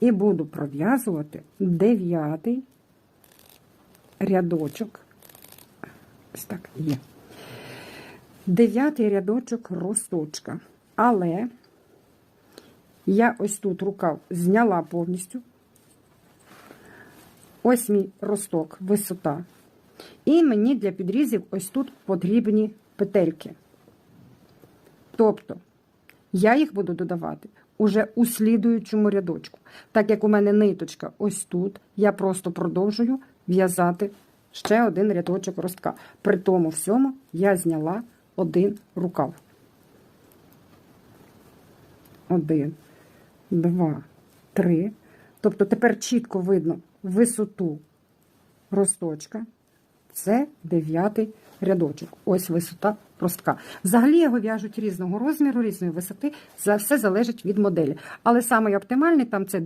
І буду пров'язувати дев'ятий рядочок. Ось так є. Дев'ятий рядочок росточка. Але я ось тут рукав зняла повністю. Ось мій росток, висота. І мені для підрізів ось тут потрібні петельки. Тобто, я їх буду додавати уже у слідуючому рядочку. Так як у мене ниточка ось тут, я просто продовжую в'язати ще один рядочок ростка. При тому всьому я зняла один рукав. Один, два, три. Тобто тепер чітко видно висоту росточка. Це дев'ятий рядочок. Ось висота простка. Взагалі його в'яжуть різного розміру, різної висоти. Все залежить від моделі. Але самий оптимальний там це